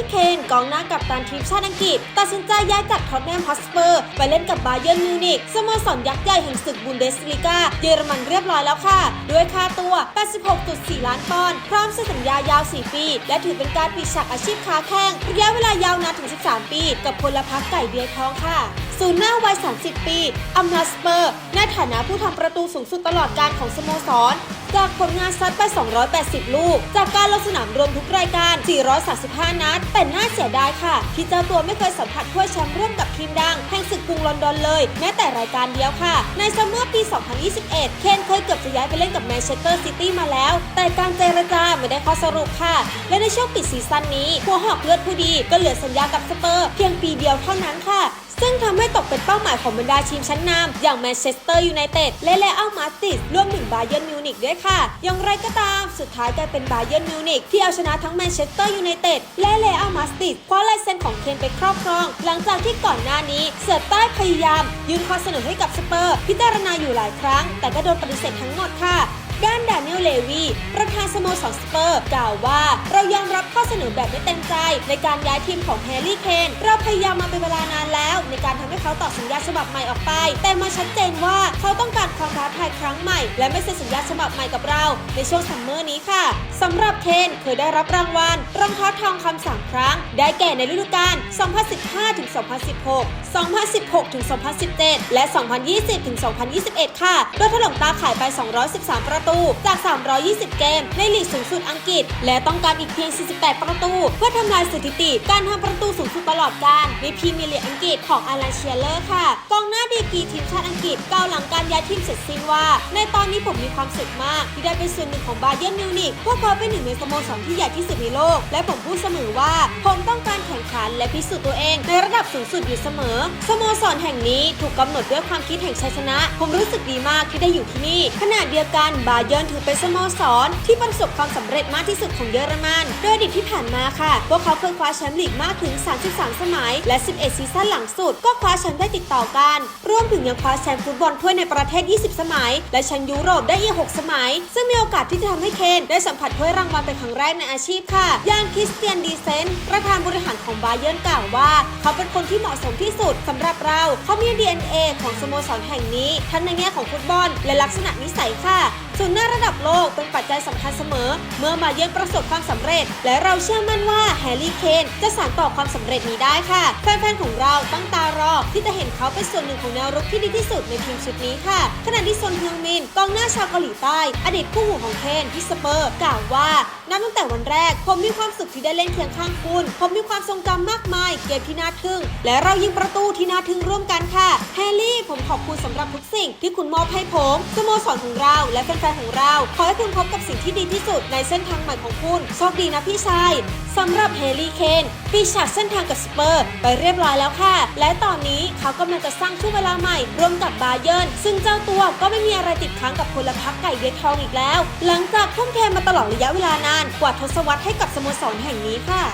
รี่เคนกองหน้ากับตันทีมชาติอังกฤษ ตัดสินใจย้ายจากท็อตแนมฮอตสเปอร์ ไปเล่นกับบาเยิร์นมิวนิกสโมสรยักษ์ใหญ่แห่งศึกบุนเดสลีกาเยอรมันเรียบร้อยแล้วค่ะ ด้วยค่าตัว 86.4 ล้านปอนด์พร้อมเซ็นสัญญายาว 4 ปี และถือเป็นการปิดฉากอาชีพค้าแข้งระยะเวลายาวนานถึง 13 ปี กับพลพรรคไก่เบียร์ทองค่ะ ศูนย์หน้าวัย 30 ปีอัมนาสเปอร์ ในฐานะผู้ทำประตูสูงสุดตลอดการของสโมสร จากผลงานซัดไป 280 ลูก จากการลงสนามรวมทุกรายการ 435 นัด แต่น่าเสียดายค่ะ ที่เจ้าตัวไม่เคยสัมผัสถ้วยแชมป์ร่วมกับทีมดัง แห่งศึกกรุงลอนดอนเลย แม้แต่รายการเดียวค่ะ ในซัมเมอร์ปี 2021 เคนเคยเกือบจะย้ายไปเล่นกับแมนเชสเตอร์ซิตี้มาแล้ว แต่การเจรจาไม่ได้ข้อสรุปค่ะ และในช่วงปิดซีซั่นนี้หัวหอกเลือดผู้ดีก็เหลือสัญญากับสเปอร์ เพียงปีเดียวเท่านั้นค่ะ ซึ่งทำให้ตกเป็นเป้าหมายของบรรดาทีมชั้นนำอย่างแมนเชสเตอร์ยูไนเต็ดและเลอัลมาดริดรวมถึงบาเยิร์นมิวนิกด้วยค่ะ อย่างไรก็ตามสุดท้ายกลายเป็นบาเยิร์นมิวนิกที่เอาชนะทั้งแมนเชสเตอร์ยูไนเต็ดและเลอัลมาดริดคว้าลายเซ็นของเคนไปครอบครอง หลังจากที่ก่อนหน้านี้เสือใต้พยายาม ยื่นข้อเสนอให้กับสเปอร์ พิจารณาอยู่หลายครั้ง แต่ก็โดนปฏิเสธทั้งหมดค่ะ ด้านดานิเอลเลวีประธานสโมสรสเปอร์ กล่าวว่า เรายอมรับข้อเสนอแบบไม่เต็มใจ ในการย้ายทีมของแฮร์รี่เคนเราพยายามมาเป็นเวลานานแล้ว ในการทำให้เขาต่อสัญญาฉบับใหม่ออกไป แต่มาชัดเจนว่า เขาต้องการความท้าทายครั้งใหม่ และไม่เซ็นสัญญาฉบับใหม่กับเรา ในช่วงซัมเมอร์นี้ค่ะสำหรับเคนเคยได้รับรางวัลรองเท้าทองคำสามครั้ง ได้แก่ในฤดูกาล 2015-2016 2016-2017 และ 2020-2021 ค่ะ โดยถล่มตาขายไป 213 ประตู จาก 320 เกม ในลีกสูงสุดอังกฤษ และต้องการอีกเพียง 48 ประตู เพื่อทำลายสถิติ การทำประตูสูงสุดตลอดกาลในพรีเมียร์ลีกอังกฤษของอารันเชียเลอร์ค่ะ กองหน้าดีกีทีมชาติอังกฤษกล่าวหลังการย้ายทีมเสร็จสิ้นว่า ในตอนนี้ผมมีความสุขมาก ที่ได้เป็นส่วนหนึ่งของบาเยิร์นมิวนิกพวกเขาเป็นหนึ่งในสโมสรที่ใหญ่ที่สุดในโลก และผมพูดเสมอว่า ผมต้องการแข่งขันและพิสูจน์ตัวเอง ในระดับสูงสุดอยู่เสมอสโมสรแห่งนี้ถูกกำหนดด้วยความคิดแห่งชัยชนะ ผมรู้สึกดีมากที่ได้อยู่ที่นี่ขณะเดียวกันบาเยิร์นถือเป็นสโมสรที่ประสบความสำเร็จมากที่สุดของเยอรมันโดยอดีตที่ผ่านมาค่ะ พวกเขาเคยคว้าแชมป์ลีกมากถึง 33 สมัย และ 11 ซีซั่นหลังสุด ก็คว้าแชมป์ได้ติดต่อกัน รวมถึงยังคว้าแชมป์ฟุตบอลถ้วยในประเทศ 20 สมัย และแชมป์ยุโรปได้อีก 6 สมัย ซึ่งมีโอกาสที่จะทำให้เคนได้สัมผัสถ้วยรางวัลเป็นครั้งแรกในอาชีพค่ะยานคริสเตียนดีเซ บาเยิร์นกล่าวว่า เขาเป็นคนที่เหมาะสมที่สุดสำหรับเราเขามี DNA ของสโมสรแห่งนี้ ทั้งในแง่ของฟุตบอล และลักษณะนิสัยค่ะส่วนหน้าระดับโลกเป็นปัจจัยสำคัญเสมอ เมื่อมาเยือนประสบความสำเร็จ และเราเชื่อมั่นว่าแฮร์รี่เคนจะสานต่อความสำเร็จนี้ได้ค่ะ แฟนๆของเราตั้งตารอที่จะเห็นเขาเป็นส่วนหนึ่งของแนวรุกที่ดีที่สุดในทีมชุดนี้ค่ะ ขณะที่ซนเฮืองมินกองหน้าชาวเกาหลีใต้ อดีตคู่หูของเคนที่สเปอร์ กล่าวว่านับตั้งแต่วันแรกผมมีความสุขที่ได้เล่นเคียงข้างคุณผมมีความทรงจำมากมาย เกมที่น่าทึ่ง และเรายิงประตูที่น่าทึ่งร่วมกันค่ะแฮร์รี่ผมขอบคุณสำหรับทุกสิ่งที่คุณมอบให้ผมสโมสรของเรา และแฟนๆของเรา ขอให้คุณพบกับสิ่งที่ดีที่สุดในเส้นทางใหม่ของคุณโชคดีนะพี่ชายสำหรับแฮร์รี่เคนปีฉากเส้นทางกับสเปอร์ ไปเรียบร้อยแล้วค่ะ และตอนนี้เขากำลังจะสร้างช่วงเวลาใหม่ร่วมกับบาเยิร์นซึ่งเจ้าตัวก็ไม่มีอะไรติดค้างกับพลพรรคไก่เดือดทองอีกแล้ว หลังจากทุ่มเทมาตลอดระยะเวลานานกว่าทศวรรษให้กับสโมสรแห่งนี้ค่ะ